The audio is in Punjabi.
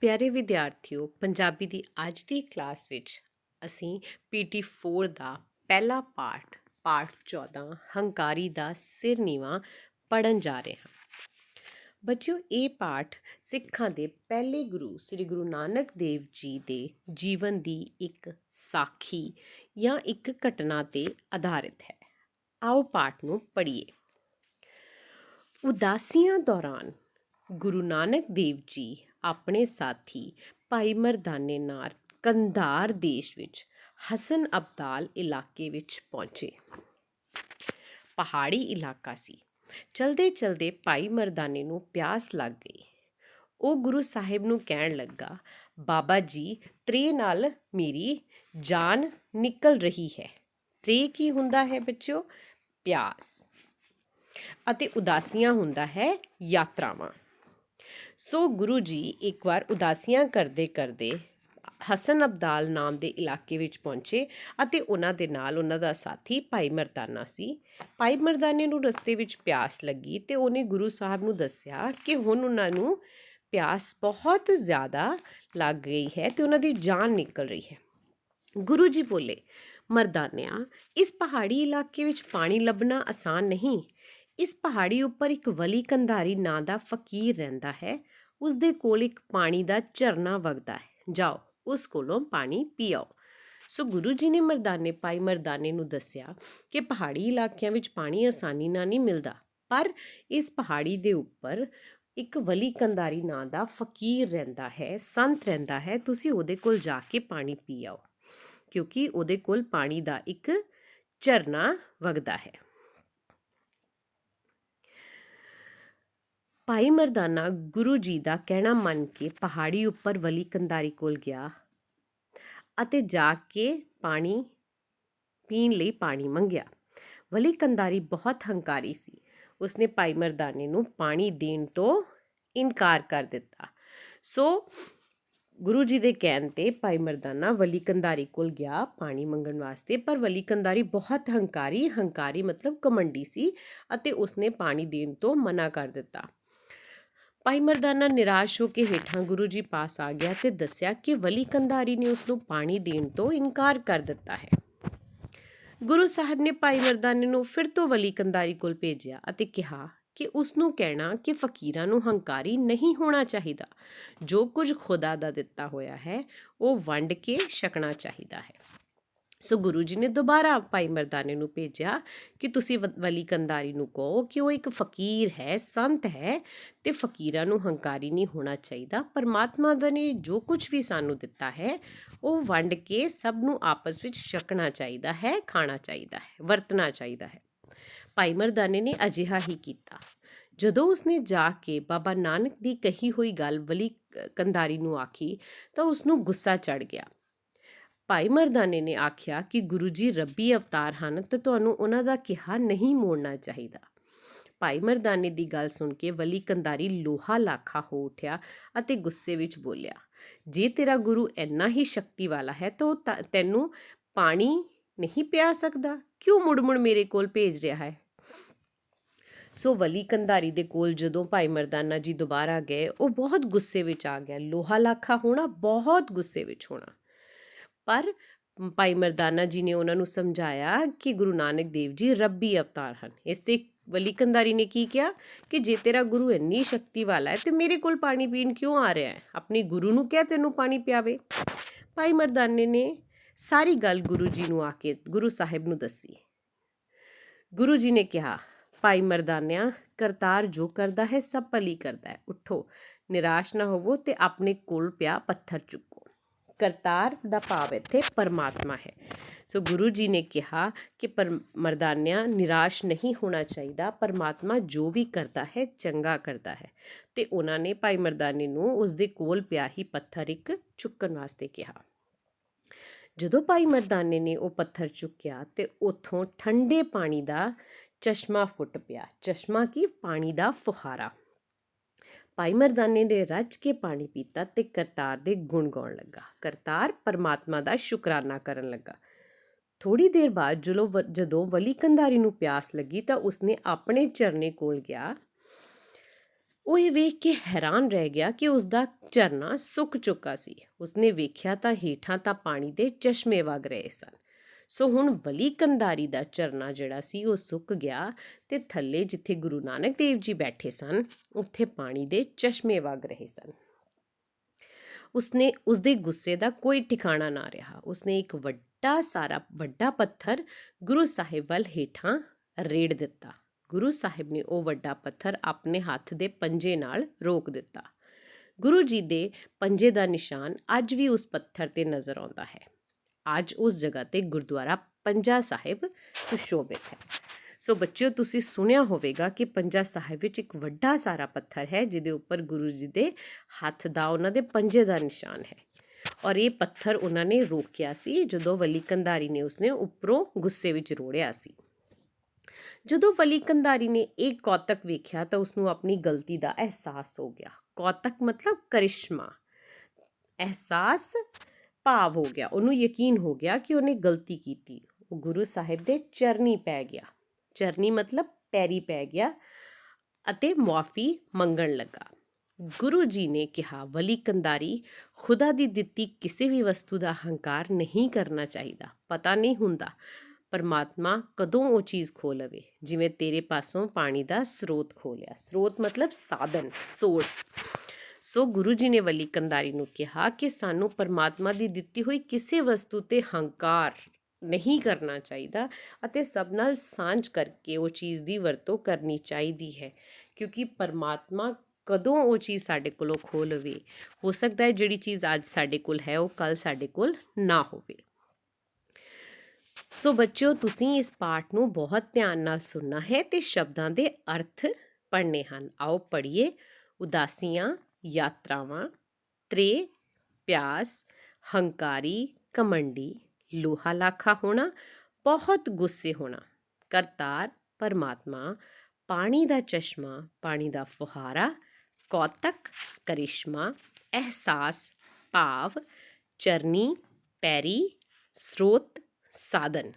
ਪਿਆਰੇ ਵਿਦਿਆਰਥੀਓ, ਪੰਜਾਬੀ ਦੀ ਅੱਜ ਦੀ ਕਲਾਸ ਵਿੱਚ ਅਸੀਂ ਪੀਟੀ 4 ਦਾ ਪਹਿਲਾ ਪਾਠ ਪਾਠ 14 ਹੰਕਾਰੀ ਦਾ ਸਿਰ ਨੀਵਾ ਪੜਨ ਜਾ ਰਹੇ ਹਾਂ। ਬੱਚਿਓ, ਇਹ ਪਾਠ ਸਿੱਖਾਂ ਦੇ ਪਹਿਲੇ ਗੁਰੂ, ਸ੍ਰੀ ਗੁਰੂ ਨਾਨਕ ਦੇਵ ਜੀ ਦੇ ਜੀਵਨ ਦੀ ਇੱਕ ਸਾਖੀ ਜਾਂ ਇੱਕ ਘਟਨਾ ਤੇ ਆਧਾਰਿਤ ਹੈ। ਆਓ ਪਾਠ ਨੂੰ ਪੜ੍ਹੀਏ। ਉਦਾਸੀਆਂ ਦੌਰਾਨ ਗੁਰੂ ਨਾਨਕ ਦੇਵ ਜੀ ਆਪਣੇ ਸਾਥੀ ਭਾਈ ਮਰਦਾਨੇ ਨਾਲ ਕੰਧਾਰ ਦੇਸ਼ ਵਿੱਚ, ਹਸਨ ਅਬਦਾਲ ਇਲਾਕੇ ਵਿੱਚ ਪਹੁੰਚੇ। ਪਹਾੜੀ ਇਲਾਕਾ ਸੀ। ਚਲਦੇ ਚਲਦੇ ਭਾਈ ਮਰਦਾਨੇ ਨੂੰ ਪਿਆਸ ਲੱਗ ਗਈ। ਉਹ ਗੁਰੂ ਸਾਹਿਬ ਨੂੰ ਕਹਿਣ ਲੱਗਾ, ਬਾਬਾ ਜੀ ਤ੍ਰੇ ਨਾਲ ਮੇਰੀ ਜਾਨ ਨਿਕਲ ਰਹੀ ਹੈ। ਤ੍ਰੇ ਕੀ ਹੁੰਦਾ ਹੈ ਬੱਚਿਓ? ਪਿਆਸ। ਅਤੇ ਉਦਾਸੀਆਂ ਹੁੰਦਾ ਹੈ ਯਾਤਰਾਵਾਂ। ਸੋ ਗੁਰੂ ਜੀ ਇੱਕ ਵਾਰ ਉਦਾਸੀਆਂ ਕਰਦੇ ਕਰਦੇ ਹਸਨ ਅਬਦਾਲ ਨਾਮ ਦੇ ਇਲਾਕੇ ਵਿੱਚ ਪਹੁੰਚੇ ਅਤੇ ਉਹਨਾਂ ਦੇ ਨਾਲ ਉਹਨਾਂ ਦਾ ਸਾਥੀ ਭਾਈ ਮਰਦਾਨਾ ਸੀ। ਭਾਈ ਮਰਦਾਨੇ ਨੂੰ ਰਸਤੇ ਵਿੱਚ ਪਿਆਸ ਲੱਗੀ ਤੇ ਉਹਨੇ ਗੁਰੂ ਸਾਹਿਬ ਨੂੰ ਦੱਸਿਆ ਕਿ ਹੁਣ ਉਹਨਾਂ ਨੂੰ ਪਿਆਸ ਬਹੁਤ ਜ਼ਿਆਦਾ ਲੱਗ ਗਈ ਹੈ ਤੇ ਉਹਨਾਂ ਦੀ ਜਾਨ ਨਿਕਲ ਰਹੀ ਹੈ। ਗੁਰੂ ਜੀ ਬੋਲੇ, ਮਰਦਾਨਿਆਂ, ਇਸ ਪਹਾੜੀ ਇਲਾਕੇ ਵਿੱਚ ਪਾਣੀ ਲੱਭਣਾ ਆਸਾਨ ਨਹੀਂ। ਇਸ ਪਹਾੜੀ ਉੱਪਰ ਇੱਕ ਵਲੀ ਕੰਧਾਰੀ ਨਾਂ ਦਾ ਫਕੀਰ ਰਹਿੰਦਾ ਹੈ। ਉਸ ਦੇ ਕੋਲ ਇੱਕ ਪਾਣੀ ਦਾ ਝਰਨਾ ਵਗਦਾ ਹੈ। ਜਾਓ, ਉਸ ਕੋਲੋਂ ਪਾਣੀ ਪੀ ਆਓ ਸੋ ਗੁਰੂ ਜੀ ਨੇ ਮਰਦਾਨੇ ਪਾਈ, ਮਰਦਾਨੇ ਨੂੰ ਦੱਸਿਆ ਕਿ ਪਹਾੜੀ ਇਲਾਕਿਆਂ ਵਿੱਚ ਪਾਣੀ ਆਸਾਨੀ ਨਾਲ ਨਹੀਂ ਮਿਲਦਾ, ਪਰ ਇਸ ਪਹਾੜੀ ਦੇ ਉੱਪਰ ਇੱਕ ਵਲੀ ਕੰਧਾਰੀ ਨਾਂ ਦਾ ਫਕੀਰ ਰਹਿੰਦਾ ਹੈ, ਸੰਤ ਰਹਿੰਦਾ ਹੈ, ਤੁਸੀਂ ਉਹਦੇ ਕੋਲ ਜਾ ਕੇ ਪਾਣੀ ਪੀ ਆਓ, ਕਿਉਂਕਿ ਉਹਦੇ ਕੋਲ ਪਾਣੀ ਦਾ ਇੱਕ ਝਰਨਾ ਵਗਦਾ ਹੈ। ਭਾਈ ਮਰਦਾਨਾ ਗੁਰੂ ਜੀ ਦਾ ਕਹਿਣਾ ਮੰਨ ਕੇ ਪਹਾੜੀ ਉੱਪਰ ਵਲੀ ਕੰਧਾਰੀ ਕੋਲ ਗਿਆ ਅਤੇ ਜਾ ਕੇ ਪਾਣੀ ਪੀਣ ਲਈ ਪਾਣੀ ਮੰਗਿਆ। ਵਲੀ ਕੰਧਾਰੀ ਬਹੁਤ ਹੰਕਾਰੀ ਸੀ। ਉਸਨੇ ਭਾਈ ਮਰਦਾਨੇ ਨੂੰ ਪਾਣੀ ਦੇਣ ਤੋਂ ਇਨਕਾਰ ਕਰ ਦਿੱਤਾ। ਸੋ ਗੁਰੂ ਜੀ ਦੇ ਕਹਿਣ ਤੇ ਭਾਈ ਮਰਦਾਨਾ ਵਲੀ ਕੰਧਾਰੀ ਕੋਲ ਗਿਆ ਪਾਣੀ ਮੰਗਣ ਵਾਸਤੇ, ਪਰ ਵਲੀ ਕੰਧਾਰੀ ਬਹੁਤ ਹੰਕਾਰੀ ਹੰਕਾਰੀ ਮਤਲਬ ਕਮੰਡੀ ਸੀ ਅਤੇ ਉਸਨੇ ਪਾਣੀ ਦੇਣ ਤੋਂ ਮਨਾ ਕਰ ਦਿੱਤਾ। ਭਾਈ ਮਰਦਾਨਾ ਨਿਰਾਸ਼ ਹੋ ਕੇ ਹੇਠਾਂ ਗੁਰੂ ਜੀ ਪਾਸ ਆ ਗਿਆ ਤੇ ਦੱਸਿਆ ਕਿ ਵਲੀ ਕੰਧਾਰੀ ਨੇ ਉਸ ਨੂੰ ਪਾਣੀ ਦੇਣ ਤੋਂ ਇਨਕਾਰ ਕਰ ਦਿੱਤਾ ਹੈ। ਗੁਰੂ ਸਾਹਿਬ ਨੇ ਭਾਈ ਮਰਦਾਨੇ ਨੂੰ ਫਿਰ ਤੋਂ ਵਲੀ ਕੰਧਾਰੀ ਕੋਲ ਭੇਜਿਆ ਅਤੇ ਕਿਹਾ ਕਿ ਉਸ ਨੂੰ ਕਹਿਣਾ ਕਿ ਫਕੀਰਾਂ ਨੂੰ ਹੰਕਾਰੀ ਨਹੀਂ ਹੋਣਾ ਚਾਹੀਦਾ। ਜੋ ਕੁਝ ਖੁਦਾ ਦਾ ਦਿੱਤਾ ਹੋਇਆ ਹੈ, ਉਹ ਵੰਡ ਕੇ ਛਕਣਾ ਚਾਹੀਦਾ ਹੈ। ਸੋ ਗੁਰੂ ਜੀ ਨੇ ਦੁਬਾਰਾ ਭਾਈ ਮਰਦਾਨੇ ਨੂੰ ਭੇਜਿਆ ਕਿ ਤੁਸੀਂ ਵ- ਵਲੀ ਕੰਧਾਰੀ ਨੂੰ ਕਹੋ ਕਿ ਉਹ ਇੱਕ ਫਕੀਰ ਹੈ, ਸੰਤ ਹੈ ਤੇ ਫਕੀਰਾਂ ਨੂੰ ਹੰਕਾਰੀ ਨਹੀਂ ਹੋਣਾ ਚਾਹੀਦਾ। ਪਰਮਾਤਮਾ ਦਾ ਨੇ ਜੋ ਕੁਝ ਵੀ ਸਾਨੂੰ ਦਿੱਤਾ ਹੈ, ਉਹ ਵੰਡ ਕੇ ਸਭ ਨੂੰ ਆਪਸ ਵਿੱਚ ਛਕਣਾ ਚਾਹੀਦਾ ਹੈ, ਖਾਣਾ ਚਾਹੀਦਾ ਹੈ, ਵਰਤਣਾ ਚਾਹੀਦਾ ਹੈ। ਭਾਈ ਮਰਦਾਨੇ ਨੇ ਅਜਿਹਾ ਹੀ ਕੀਤਾ। ਜਦੋਂ ਉਸਨੇ ਜਾ ਕੇ ਬਾਬਾ ਨਾਨਕ ਦੀ ਕਹੀ ਹੋਈ ਗੱਲ ਵਲੀ ਕ- ਕੰਧਾਰੀ ਨੂੰ ਆਖੀ ਤਾਂ ਉਸ ਨੂੰ ਗੁੱਸਾ ਚੜ ਗਿਆ। ਭਾਈ ਮਰਦਾਨੇ ਨੇ ਆਖਿਆ ਕਿ ਗੁਰੂ ਜੀ ਰੱਬੀ ਅਵਤਾਰ ਹਨ ਤੇ ਤੁਹਾਨੂੰ ਉਹਨਾਂ ਦਾ ਕਿਹਾ ਨਹੀਂ ਮੋੜਨਾ ਚਾਹੀਦਾ। ਭਾਈ ਮਰਦਾਨੇ ਦੀ ਗੱਲ ਸੁਣ ਕੇ ਵਲੀ ਕੰਧਾਰੀ ਲੋਹਾ ਲਾਖਾ ਹੋ ਉਠਿਆ ਅਤੇ ਗੁੱਸੇ ਵਿੱਚ ਬੋਲਿਆ, ਜੇ ਤੇਰਾ ਗੁਰੂ ਇੰਨਾ ਹੀ ਸ਼ਕਤੀ ਵਾਲਾ ਹੈ ਤਾਂ ਉਹ ਤਾਂ ਤੈਨੂੰ ਪਾਣੀ ਨਹੀਂ ਪਿਆ ਸਕਦਾ? ਕਿਉਂ ਮੁੜ-ਮੁੜ ਮੇਰੇ ਕੋਲ ਭੇਜ ਰਿਹਾ ਹੈ? ਸੋ ਵਲੀ ਕੰਧਾਰੀ ਦੇ ਕੋਲ ਜਦੋਂ ਭਾਈ ਮਰਦਾਨਾ ਜੀ ਦੁਬਾਰਾ ਗਏ, ਉਹ ਬਹੁਤ ਗੁੱਸੇ ਵਿੱਚ ਆ ਗਿਆ। ਲੋਹਾ ਲਾਖਾ ਹੋਣਾ ਬਹੁਤ ਗੁੱਸੇ ਵਿੱਚ ਹੋਣਾ। ਪਰ ਭਾਈ ਮਰਦਾਨਾ ਜੀ ਨੇ ਉਹਨਾਂ ਨੂੰ ਸਮਝਾਇਆ ਕਿ ਗੁਰੂ ਨਾਨਕ ਦੇਵ ਜੀ ਰੱਬੀ ਅਵਤਾਰ ਹਨ। ਇਸ ਤੇ ਵਲੀ ਕੰਧਾਰੀ ਨੇ ਕੀ ਕਿਹਾ? ਕਿ ਜੇ ਤੇਰਾ ਗੁਰੂ ਇੰਨੀ ਸ਼ਕਤੀ ਵਾਲਾ ਹੈ, ਤੇ ਮੇਰੇ ਕੋਲ ਪਾਣੀ ਪੀਣ ਕਿਉਂ ਆ ਰਿਹਾ ਹੈ? ਆਪਣੇ ਗੁਰੂ ਨੂੰ ਕਹਿ ਤੈਨੂੰ ਪਾਣੀ ਪਿਆਵੇ? ਭਾਈ ਮਰਦਾਨੇ ਨੇ ਸਾਰੀ ਗੱਲ ਗੁਰੂ ਜੀ ਨੂੰ ਆ ਕੇ, ਗੁਰੂ ਸਾਹਿਬ ਨੂੰ ਦੱਸੀ। ਗੁਰੂ ਜੀ ਨੇ ਕਿਹਾ, ਭਾਈ ਮਰਦਾਨਿਆ, ਕਰਤਾਰ ਜੋ ਕਰਦਾ ਹੈ, ਸਭ ਭਲੀ ਕਰਦਾ ਹੈ। ਉਠੋ, ਨਿਰਾਸ਼ ਨਾ ਹੋਵੋ ਤੇ ਆਪਣੇ ਕੋਲ ਪਿਆ ਪੱਥਰ ਚੁੱਕੋ। ਕਰਤਾਰ ਦਾ ਭਾਵ ਇੱਥੇ ਪਰਮਾਤਮਾ ਹੈ। ਸੋ ਗੁਰੂ ਜੀ ਨੇ ਕਿਹਾ ਕਿ ਪਰ ਮਰਦਾਨਿਆਂ ਨਿਰਾਸ਼ ਨਹੀਂ ਹੋਣਾ ਚਾਹੀਦਾ, ਪਰਮਾਤਮਾ ਜੋ ਵੀ ਕਰਦਾ ਹੈ, ਚੰਗਾ ਕਰਦਾ ਹੈ। ਤੇ ਉਹਨਾਂ ਨੇ ਭਾਈ ਮਰਦਾਨੇ ਨੂੰ ਉਸ ਦੇ ਕੋਲ ਪਿਆ ਹੀ ਪੱਥਰ ਇੱਕ ਚੁੱਕਣ ਵਾਸਤੇ ਕਿਹਾ। ਜਦੋਂ ਭਾਈ ਮਰਦਾਨੇ ਨੇ ਉਹ ਪੱਥਰ ਚੁੱਕਿਆ ਤੇ ਉਥੋਂ ਠੰਡੇ ਪਾਣੀ ਦਾ ਚਸ਼ਮਾ ਫੁੱਟ ਪਿਆ। ਚਸ਼ਮਾ ਕੀ? ਪਾਣੀ ਦਾ ਫੁਹਾਰਾ। ਭਾਈ ਮਰਦਾਨੇ ਨੇ ਰੱਜ ਕੇ ਪਾਣੀ ਪੀਤਾ ਤੇ ਕਰਤਾਰ ਦੇ ਗੁਣ ਗਾਉਣ ਲੱਗਾ। ਕਰਤਾਰ ਪਰਮਾਤਮਾ ਦਾ ਸ਼ੁਕਰਾਨਾ ਕਰਨ ਲੱਗਾ। ਥੋੜੀ ਦੇਰ ਬਾਅਦ ਜਦੋਂ ਵ- ਜਦੋਂ ਵਲੀ ਕੰਧਾਰੀ ਨੂੰ ਪਿਆਸ ਲੱਗੀ ਤਾਂ ਉਸਨੇ ਆਪਣੇ ਚਰਨੇ ਕੋਲ ਗਿਆ। ਉਹ ਇਹ ਵੇਖ ਕੇ ਹੈਰਾਨ ਰਹਿ ਗਿਆ ਕਿ ਉਸ ਦਾ ਝਰਨਾ ਸੁੱਕ ਚੁੱਕਾ ਸੀ। ਉਸਨੇ ਵੇਖਿਆ ਤਾਂ ਹੇਠਾਂ ਤਾਂ ਪਾਣੀ ਦੇ ਚਸ਼ਮੇ ਵਗ ਰਹੇ ਸਨ। ਸੋ ਹੁਣ ਵਲੀ ਕੰਧਾਰੀ ਦਾ ਝਰਨਾ ਜਿਹੜਾ ਸੀ, ਉਹ ਸੁੱਕ ਗਿਆ ਤੇ ਥੱਲੇ ਜਿੱਥੇ ਗੁਰੂ ਨਾਨਕ ਦੇਵ ਜੀ ਬੈਠੇ ਸਨ, ਉੱਥੇ ਪਾਣੀ ਦੇ ਚਸ਼ਮੇ ਵਗ ਰਹੇ ਸਨ। ਉਸਨੇ, ਉਸਦੇ ਗੁੱਸੇ ਦਾ ਕੋਈ ਠਿਕਾਣਾ ਨਾ ਰਿਹਾ। ਉਸਨੇ ਇੱਕ ਵੱਡਾ ਸਾਰਾ, ਵੱਡਾ ਪੱਥਰ ਗੁਰੂ ਸਾਹਿਬ ਵੱਲ ਹੇਠਾਂ ਰੇੜ ਦਿੱਤਾ। ਗੁਰੂ ਸਾਹਿਬ ਨੇ ਉਹ ਵੱਡਾ ਪੱਥਰ ਆਪਣੇ ਹੱਥ ਦੇ ਪੰਜੇ ਨਾਲ ਰੋਕ ਦਿੱਤਾ। ਗੁਰੂ ਜੀ ਦੇ ਪੰਜੇ ਦਾ ਨਿਸ਼ਾਨ ਅੱਜ ਵੀ ਉਸ ਪੱਥਰ ਤੇ ਨਜ਼ਰ ਆਉਂਦਾ ਹੈ। ਅੱਜ ਉਸ ਜਗ੍ਹਾ ਤੇ ਗੁਰਦੁਆਰਾ ਪੰਜਾ ਸਾਹਿਬ ਸੁਸ਼ੋਭਿਤ ਹੈ। ਸੋ ਬੱਚਿਓ, ਤੁਸੀਂ ਸੁਣਿਆ ਹੋਵੇਗਾ ਕਿ ਪੰਜਾ ਸਾਹਿਬ ਵਿੱਚ ਇੱਕ ਵੱਡਾ ਸਾਰਾ ਪੱਥਰ ਹੈ, ਜਿਹਦੇ ਉੱਪਰ ਗੁਰੂ ਜੀ ਦੇ ਹੱਥ ਦਾ ਉਹਨਾਂ ਦੇ ਪੰਜੇ ਦਾ ਨਿਸ਼ਾਨ ਹੈ। ਔਰ ਇਹ ਪੱਥਰ ਉਹਨਾਂ ਨੇ ਰੋਕਿਆ ਸੀ ਜਦੋਂ ਵਲੀ ਕੰਧਾਰੀ ਨੇ ਉਸਨੇ ਉੱਪਰੋਂ ਗੁੱਸੇ ਵਿੱਚ ਰੋੜਿਆ ਸੀ। ਜਦੋਂ ਵਲੀ ਕੰਧਾਰੀ ਨੇ ਇਹ ਕੌਤਕ ਵੇਖਿਆ ਤਾਂ ਉਸਨੂੰ ਆਪਣੀ ਗਲਤੀ ਦਾ ਅਹਿਸਾਸ ਹੋ ਗਿਆ। ਕੌਤਕ ਮਤਲਬ ਕਰਿਸ਼ਮਾ। ਅਹਿਸਾਸ ਭਾਵ ਹੋ ਗਿਆ, ਉਹਨੂੰ ਯਕੀਨ ਹੋ ਗਿਆ ਕਿ ਉਹਨੇ ਗਲਤੀ ਕੀਤੀ। ਉਹ ਗੁਰੂ ਸਾਹਿਬ ਦੇ ਚਰਨੀ ਪੈ ਗਿਆ। ਚਰਨੀ ਮਤਲਬ ਪੈਰੀ ਪੈ ਗਿਆ ਅਤੇ ਮੁਆਫੀ ਮੰਗਣ ਲੱਗਾ। ਗੁਰੂ ਜੀ ਨੇ ਕਿਹਾ, ਵਲੀ ਕੰਦਾਰੀ ਖੁਦਾ ਦੀ ਦਿੱਤੀ ਕਿਸੇ ਵੀ ਵਸਤੂ ਦਾ ਹੰਕਾਰ ਨਹੀਂ ਕਰਨਾ ਚਾਹੀਦਾ। ਪਤਾ ਨਹੀਂ ਹੁੰਦਾ ਪਰਮਾਤਮਾ ਕਦੋਂ ਉਹ ਚੀਜ਼ ਖੋ ਲਵੇ। ਜਿਵੇਂ ਤੇਰੇ ਪਾਸੋਂ ਪਾਣੀ ਦਾ ਸਰੋਤ ਖੋ ਲਿਆ। ਸਰੋਤ ਮਤਲਬ ਸਾਧਨ ਸੋਰਸ ਸੋ ਗੁਰੂ ਜੀ ਨੇ ਵਲੀ ਕੰਦਾਰੀ ਨੂੰ ਕਿਹਾ ਕਿ ਸਾਨੂੰ ਪਰਮਾਤਮਾ ਦੀ ਦਿੱਤੀ ਹੋਈ ਕਿਸੇ ਵਸਤੂ ਤੇ ਹੰਕਾਰ ਨਹੀਂ ਕਰਨਾ ਚਾਹੀਦਾ ਅਤੇ ਸਭ ਨਾਲ ਸਾਂਝ ਕਰਕੇ ਉਹ ਚੀਜ਼ ਦੀ ਵਰਤੋਂ ਕਰਨੀ ਚਾਹੀਦੀ ਹੈ, ਕਿਉਂਕਿ ਪਰਮਾਤਮਾ ਕਦੋਂ ਉਹ ਚੀਜ਼ ਸਾਡੇ ਕੋਲੋਂ ਖੋ ਲਵੇ ਹੋ ਸਕਦਾ ਹੈ ਜਿਹੜੀ ਚੀਜ਼ ਅੱਜ ਸਾਡੇ ਕੋਲ ਹੈ ਉਹ ਕੱਲ ਸਾਡੇ ਕੋਲ ਨਾ ਹੋਵੇ। ਸੋ ਬੱਚਿਓ, ਤੁਸੀਂ ਇਸ ਪਾਠ ਨੂੰ ਬਹੁਤ ਧਿਆਨ ਨਾਲ ਸੁਣਨਾ ਹੈ ਤੇ ਸ਼ਬਦਾਂ ਦੇ ਅਰਥ ਪੜ੍ਹਨੇ ਹਨ। ਆਓ ਪੜ੍ਹੀਏ ਉਦਾਸੀਆਂ ਯਾਤਰਾਵਾਂ ਤ੍ਰੇ ਪਿਆਸ ਹੰਕਾਰੀ ਕਮੰਡੀ ਲੋਹਾ ਲਾਖਾ ਹੋਣਾ ਬਹੁਤ ਗੁੱਸੇ ਹੋਣਾ ਕਰਤਾਰ ਪਰਮਾਤਮਾ ਪਾਣੀ ਦਾ ਚਸ਼ਮਾ ਪਾਣੀ ਦਾ ਫੁਹਾਰਾ ਕੌਤਕ ਕਰਿਸ਼ਮਾ ਅਹਿਸਾਸ ਭਾਵ ਚਰਨੀ ਪੈਰੀ ਸਰੋਤ ਸਾਧਨ